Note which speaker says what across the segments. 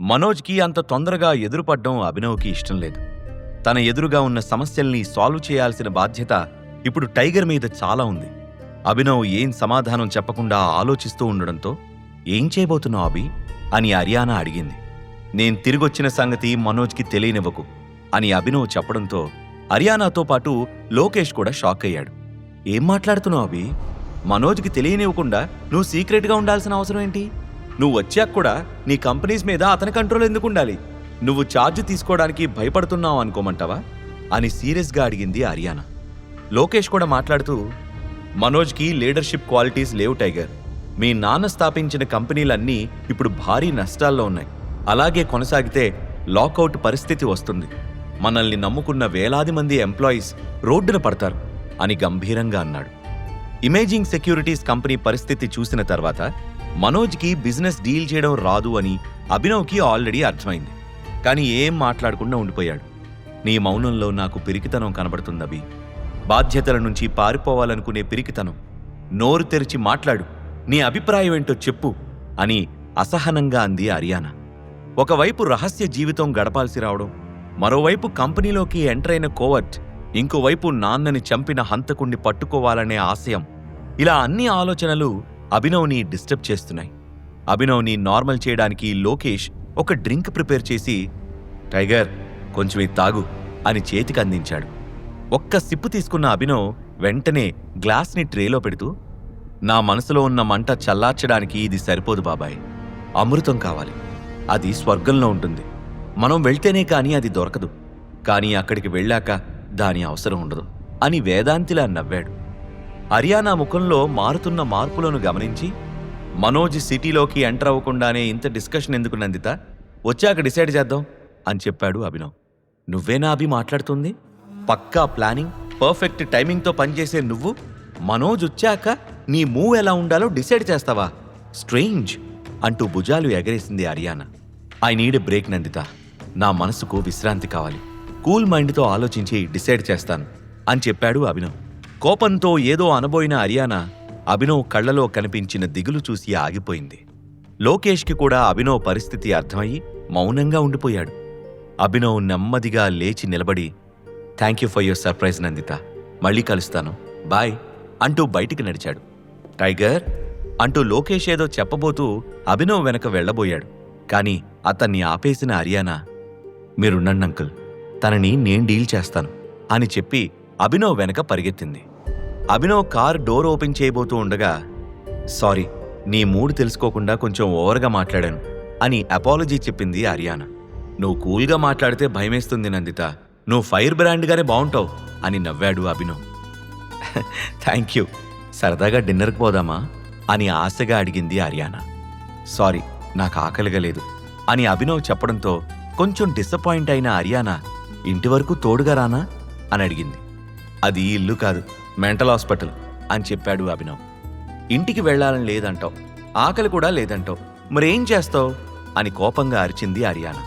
Speaker 1: మనోజ్కి అంత తొందరగా ఎదురుపడ్డం అభినవ్కి ఇష్టం లేదు. తన ఎదురుగా ఉన్న సమస్యల్ని సాల్వ్ చేయాల్సిన బాధ్యత ఇప్పుడు టైగర్ మీద చాలా ఉంది. అభినవ్ ఏం సమాధానం చెప్పకుండా ఆలోచిస్తూ ఉండడంతో ఏం చేయబోతున్నావు అభి? అని అరియానా అడిగింది. నేను తిరిగొచ్చిన సంగతి మనోజ్కి తెలియనివ్వకు అని అభినవ్ చెప్పడంతో అరియానాతో పాటు లోకేష్ కూడా షాక్ అయ్యాడు. ఏం మాట్లాడుతున్నావు అభి? మనోజ్కి తెలియనివ్వకుండా నువ్వు సీక్రెట్గా ఉండాల్సిన అవసరం ఏంటి? నువ్వు వచ్చాక కూడా నీ కంపెనీస్ మీద అతని కంట్రోల్ ఎందుకు ఉండాలి? నువ్వు ఛార్జ్ తీసుకోవడానికి భయపడుతున్నావు అనుకోమంటావా? అని సీరియస్గా అడిగింది అరియానా. లోకేష్ కూడా మాట్లాడుతూ మనోజ్కి లీడర్షిప్ క్వాలిటీస్ లేవు టైగర్. మీ నాన్న స్థాపించిన కంపెనీలన్నీ ఇప్పుడు భారీ నష్టాల్లో ఉన్నాయి. అలాగే కొనసాగితే లాకౌట్ పరిస్థితి వస్తుంది. మనల్ని నమ్ముకున్న వేలాది మంది ఎంప్లాయీస్ రోడ్డున పడతారు అని గంభీరంగా అన్నాడు. ఇమేజింగ్ సెక్యూరిటీస్ కంపెనీ పరిస్థితి చూసిన తర్వాత మనోజ్కి బిజినెస్ డీల్ చేయడం రాదు అని అభినవ్కి ఆల్రెడీ అర్థమైంది. కానీ ఏం మాట్లాడకుండా ఉండిపోయాడు. నీ మౌనంలో నాకు పిరికితనం కనబడుతుందభి బాధ్యతల నుంచి పారిపోవాలనుకునే పిరికితనం. నోరు తెరిచి మాట్లాడు. నీ అభిప్రాయం ఏంటో చెప్పు అని అసహనంగా అంది అరియానా. ఒకవైపు రహస్య జీవితం గడపాల్సి రావడం మరోవైపు కంపెనీలోకి ఎంటర్ అయిన కోవర్ట్ ఇంకోవైపు నాన్నని చంపిన హంతకుణ్ణి పట్టుకోవాలనే ఆశయం. ఇలా అన్ని ఆలోచనలు అభినవ్ని డిస్టర్బ్ చేస్తున్నాయి. అభినవ్ని నార్మల్ చేయడానికి లోకేష్ ఒక డ్రింక్ ప్రిపేర్ చేసి టైగర్ కొంచెం ఇది తాగు అని చేతికి అందించాడు. ఒక్క సిప్పు తీసుకున్న అభినవ్ వెంటనే గ్లాస్ని ట్రేలో పెడుతూ నా మనసులో ఉన్న మంట చల్లార్చడానికి ఇది సరిపోదు బాబాయ్. అమృతం కావాలి. అది స్వర్గంలో ఉంటుంది. మనం వెళ్తేనే కానీ అది దొరకదు. కానీ అక్కడికి వెళ్ళాక దాని అవసరం ఉండదు అని వేదాంతిలా నవ్వాడు. హర్యానా ముఖంలో మారుతున్న మార్పులను గమనించి మనోజ్ సిటీలోకి ఎంటర్ అవ్వకుండానే ఇంత డిస్కషన్ ఎందుకు నందిత? వచ్చాక డిసైడ్ చేద్దాం అని చెప్పాడు అభినవ్. నువ్వేనా అభి మాట్లాడుతుంది? పక్కా ప్లానింగ్ పర్ఫెక్ట్ టైమింగ్తో పనిచేసే నువ్వు? మనోజ్ వచ్చాక నీ మూవ్ ఎలా ఉండాలో డిసైడ్ చేస్తావా? స్ట్రేంజ్ అంటూ భుజాలు ఎగరేసింది Haryana. I need break Nanditha. నా మనసుకు విశ్రాంతి కావాలి. కూల్ మైండ్తో ఆలోచించి డిసైడ్ చేస్తాను అని చెప్పాడు అభినవ్. కోపంతో ఏదో అనబోయిన అరియానా అభినవ్ కళ్ళలో కనిపించిన దిగులు చూసి ఆగిపోయింది. లోకేష్కి కూడా అభినవ్ పరిస్థితి అర్థమయ్యి మౌనంగా ఉండిపోయాడు. అభినవ్ నెమ్మదిగా లేచి నిలబడి thank you for your surprise Nanditha. మళ్ళీ కలుస్తాను. బాయ్ అంటూ బయటికి నడిచాడు. టైగర్ అంటూ లోకేష్ ఏదో చెప్పబోతూ అభినవ్ వెనక వెళ్ళబోయాడు. కాని అతన్ని ఆపేసిన అరియానా మీరున్నండి అంకుల్. తనని నేను డీల్ చేస్తాను అని చెప్పి అభినవ్ వెనక పరిగెత్తింది. అభినవ్ కార్ డోర్ ఓపెన్ చేయబోతూ ఉండగా సారీ నీ మూడు తెలుసుకోకుండా కొంచెం ఓవర్గా మాట్లాడాను అని అపాలజీ చెప్పింది అరియానా. నువ్వు కూల్గా మాట్లాడితే భయమేస్తుంది నందిత. నువ్వు ఫైర్ బ్రాండ్గానే బాగుంటావు అని నవ్వాడు అభినవ్. Thank you. సరదాగా డిన్నర్కి పోదామా? అని ఆశగా అడిగింది అరియానా. సారీ నాకు ఆకలిగా లేదు అని అభినవ్ చెప్పడంతో కొంచెం డిసప్పాయింట్ అయిన అరియానా ఇంటి వరకు తోడుగా రానా? అని అడిగింది. అది ఇల్లు కాదు మెంటల్ హాస్పిటల్ అని చెప్పాడు అభినవ్. ఇంటికి వెళ్ళాలని లేదంటావు ఆకలి కూడా లేదంటావు మరేం చేస్తావు అని కోపంగా అరిచింది హర్యానా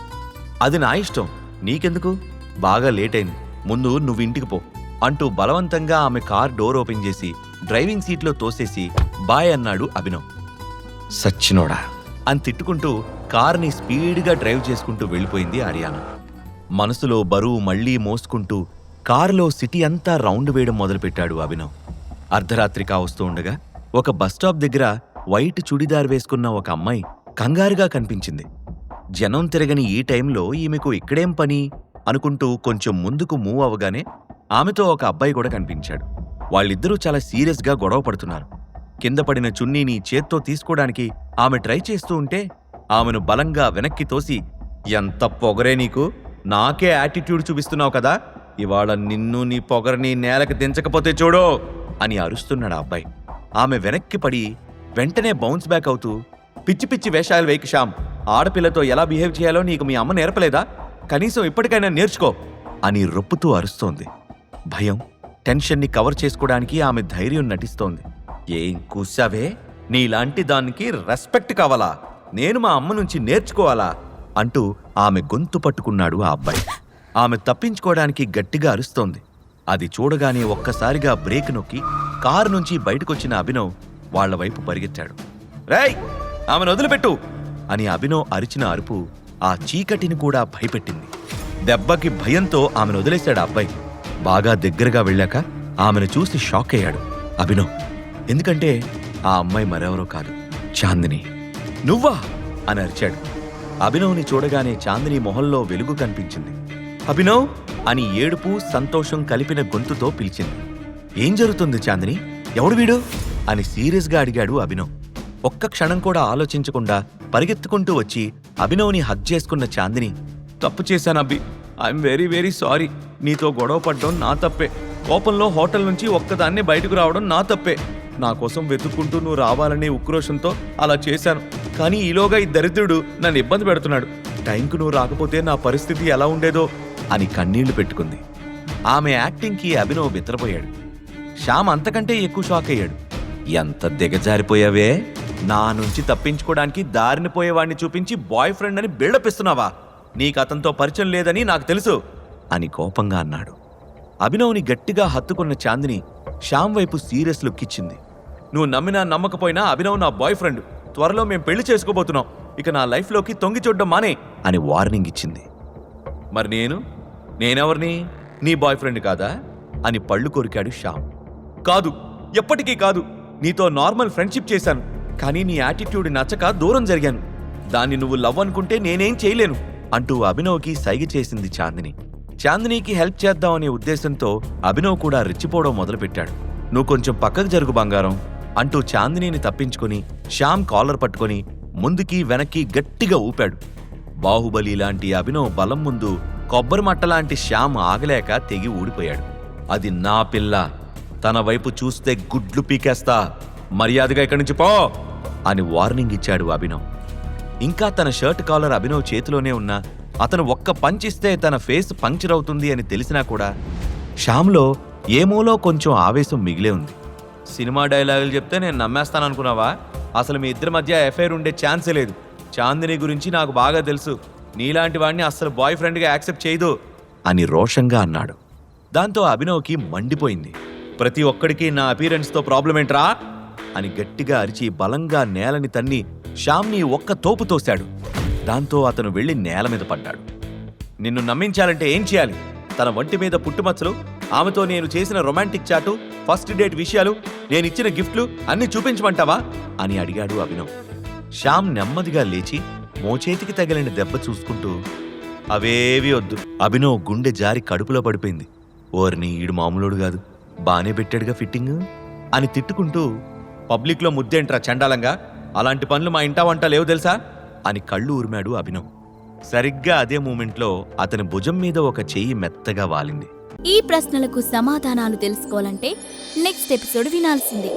Speaker 1: అది నా ఇష్టం నీకెందుకు? బాగా లేట్ అయింది ముందు నువ్వు ఇంటికి పో అంటూ బలవంతంగా ఆమె కార్ డోర్ ఓపెన్ చేసి డ్రైవింగ్ సీట్లో తోసేసి బాయ్ అన్నాడు అభినవ్. సచ్చినోడా అని తిట్టుకుంటూ కార్ని స్పీడ్గా డ్రైవ్ చేసుకుంటూ వెళ్ళిపోయింది ఆర్యానా మనసులో బరువు మళ్ళీ మోసుకుంటూ కారులో సిటీ అంతా రౌండ్ వేయడం మొదలుపెట్టాడు అభినవ్. అర్ధరాత్రి కావస్తూ ఉండగా ఒక బస్టాప్ దగ్గర వైట్ చుడిదార్ వేసుకున్న ఒక అమ్మాయి కంగారుగా కనిపించింది. జనం తిరగని ఈ టైంలో ఈమెకు ఇక్కడేం పని? అనుకుంటూ కొంచెం ముందుకు మూవ్ అవగానే ఆమెతో ఒక అబ్బాయి కూడా కనిపించాడు. వాళ్ళిద్దరూ చాలా సీరియస్గా గొడవ పడుతున్నారు. కింద పడిన చున్నీని చేత్తో తీసుకోవడానికి ఆమె ట్రై చేస్తూ ఉంటే ఆమెను బలంగా వెనక్కి తోసి ఎంత పొగరే నీకు? నాకే యాటిట్యూడ్ చూపిస్తున్నావు కదా? ఇవాళ నిన్ను నీ పొగరని నేలకి దించకపోతే చూడు అని అరుస్తున్నాడు ఆ అబ్బాయి. ఆమె వెనక్కి పడి వెంటనే బౌన్స్ బ్యాక్ అవుతూ పిచ్చి పిచ్చి వేషాలు వేయకు శ్యామ్ ఆడపిల్లతో ఎలా బిహేవ్ చేయాలో నీకు మీ అమ్మ నేర్పలేదా? కనీసం ఇప్పటికైనా నేర్చుకో అని రొప్పుతూ అరుస్తోంది. భయం టెన్షన్ని కవర్ చేసుకోవడానికి ఆమె ధైర్యం నటిస్తోంది. ఏం కూసావే నీలాంటి దానికి రెస్పెక్ట్ కావాలా? నేను మా అమ్మ నుంచి నేర్చుకోవాలా? అంటూ ఆమె గొంతు పట్టుకున్నాడు ఆ అబ్బాయి. ఆమె తప్పించుకోవడానికి గట్టిగా అరుస్తోంది. అది చూడగానే ఒక్కసారిగా బ్రేక్ నొక్కి కారు నుంచి బయటకొచ్చిన అభినవ్ వాళ్ళ వైపు పరిగెత్తాడు. రేయ్ ఆమెను వదిలిపెట్టు! అని అభినవ్ అరిచిన అరుపు ఆ చీకటిని కూడా భయపెట్టింది. దెబ్బకి భయంతో ఆమెను వదిలేశాడు అబ్బాయి. బాగా దగ్గరగా వెళ్ళాక ఆమెను చూసి షాక్ అయ్యాడు అభినవ్. ఎందుకంటే ఆ అమ్మాయి మరెవరో కాదు చాందిని. నువ్వా? అని అరిచాడు. అభినవ్ని చూడగానే చాందిని మొహంలో వెలుగు కనిపించింది. అభినవ్ అని ఏడుపు సంతోషం కలిపిన గొంతుతో పిలిచింది. ఏం జరుగుతుంది చాందిని? ఎవడు వీడు? అని సీరియస్గా అడిగాడు అభినవ్. ఒక్క క్షణం కూడా ఆలోచించకుండా పరిగెత్తుకుంటూ వచ్చి అభినవ్ని హక్ చేసుకున్న చాందిని తప్పు చేశాను అబ్బి. ఐఎమ్ వెరీ వెరీ సారీ నీతో గొడవ పడ్డం నా తప్పే. కోపంలో హోటల్ నుంచి ఒక్కదాన్నే బయటకు రావడం నా తప్పే. నా కోసం వెతుక్కుంటూ నువ్వు రావాలనే ఉక్రోషంతో అలా చేశాను. కానీ ఈలోగా ఈ దరిద్రుడు నన్ను ఇబ్బంది పెడుతున్నాడు. టైంకు నువ్వు రాకపోతే నా పరిస్థితి ఎలా ఉండేదో అని కన్నీళ్ళు పెట్టుకుంది. ఆమె యాక్టింగ్కి అభినవ్ బిత్రపోయాడు శ్యామ్ అంతకంటే ఎక్కువ షాక్ అయ్యాడు. ఎంత దిగజారిపోయావే? నా నుంచి తప్పించుకోవడానికి దారిని పోయేవాడిని చూపించి బాయ్ ఫ్రెండ్ అని బిల్డప్ ఇస్తున్నావా? నీకు అతనితో పరిచయం లేదని నాకు తెలుసు అని కోపంగా అన్నాడు. అభినవ్ని గట్టిగా హత్తుకున్న చాందిని శ్యామ్ వైపు సీరియస్ లుక్ ఇచ్చింది. నువ్వు నమ్మినా నమ్మకపోయినా అభినవ్ నా బాయ్ ఫ్రెండ్. త్వరలో మేం పెళ్ళి చేసుకోబోతున్నాం. ఇక నా లైఫ్లోకి తొంగి చూడడం మానే అని వార్నింగ్ ఇచ్చింది. మరి నేను? నేనెవరిని? నీ బాయ్ ఫ్రెండ్ కాదా? అని పళ్ళు కొరికాడు శ్యామ్ కాదు ఎప్పటికీ కాదు. నీతో నార్మల్ ఫ్రెండ్షిప్ చేశాను. కానీ నీ యాటిట్యూడ్ నచ్చక దూరం జరిగాను. దాన్ని నువ్వు లవ్ అనుకుంటే నేనేం చేయలేను అంటూ అభినవ్కి సైగ చేసింది చాందిని. చాందినికి హెల్ప్ చేద్దామనే ఉద్దేశంతో అభినవ్ కూడా రెచ్చిపోవడం మొదలుపెట్టాడు. నువ్వు కొంచెం పక్కకు జరుగు బంగారం అంటూ చాందినిని తప్పించుకొని శ్యామ్ కాలర్ పట్టుకొని ముందుకి వెనక్కి గట్టిగా ఊపాడు. బాహుబలి లాంటి అభినవ్ బలం ముందు కొబ్బరి మట్టలాంటి శ్యామ్ ఆగలేక తెగి ఊడిపోయాడు. అది నా పిల్ల. తన వైపు చూస్తే గుడ్లు పీకేస్తా. మర్యాదగా ఇక్కడి నుంచి పో! అని వార్నింగ్ ఇచ్చాడు అభినవ్. ఇంకా తన షర్ట్ కాలర్ అభినవ్ చేతిలోనే ఉన్నా అతను ఒక్క పంచ్ ఇస్తే తన ఫేస్ పంక్చర్ అవుతుంది అని తెలిసినా కూడా శ్యామ్లో ఏమోలో కొంచెం ఆవేశం మిగిలే ఉంది. సినిమా డైలాగులు చెప్తే నేను నమ్మేస్తాననుకున్నావా? అసలు మీ ఇద్దరి మధ్య ఎఫ్ఐఆర్ ఉండే ఛాన్సే లేదు. చాందిని గురించి నాకు బాగా తెలుసు. నీలాంటి వాడిని అస్సలు బాయ్ ఫ్రెండ్గా యాక్సెప్ట్ చేయదు అని రోషంగా అన్నాడు. దాంతో అభినవ్కి మండిపోయింది. ప్రతి ఒక్కడికి నా అపీరెన్స్తో ప్రాబ్లం ఏంట్రా? అని గట్టిగా అరిచి బలంగా నేలని తన్ని శ్యామ్ని ఒక్క తోపు తోశాడు. దాంతో అతను వెళ్ళి నేల మీద పడ్డాడు. నిన్ను నమ్మించాలంటే ఏం చేయాలి? తన వంటి మీద పుట్టుమచ్చలు ఆమెతో నేను చేసిన రొమాంటిక్ చాటు ఫస్ట్ డేట్ విషయాలు నేనిచ్చిన గిఫ్ట్లు అన్ని చూపించమంటావా? అని అడిగాడు అభినవ్. శ్యామ్ నెమ్మదిగా లేచి మోచేతికి తగిలిన దెబ్బ చూసుకుంటూ అవేవి వద్దు. అభినవ్ గుండె జారి కడుపులో పడిపోయింది. ఓర్ని ఈడు మామూలుడు కాదు. బానే పెట్టాడుగా ఫిట్టింగ్ అని తిట్టుకుంటూ పబ్లిక్లో ముద్దేంట్రా చండాలంగా? అలాంటి పనులు మా ఇంటా వంట లేవు తెలుసా? అని కళ్ళు ఉరిమాడు అభినవ్. సరిగ్గా అదే మూమెంట్లో అతని భుజం మీద ఒక చెయ్యి మెత్తగా వాలింది.
Speaker 2: ఈ ప్రశ్నలకు సమాధానాలు తెలుసుకోవాలంటే నెక్స్ట్ ఎపిసోడ్ వినాల్సిందే.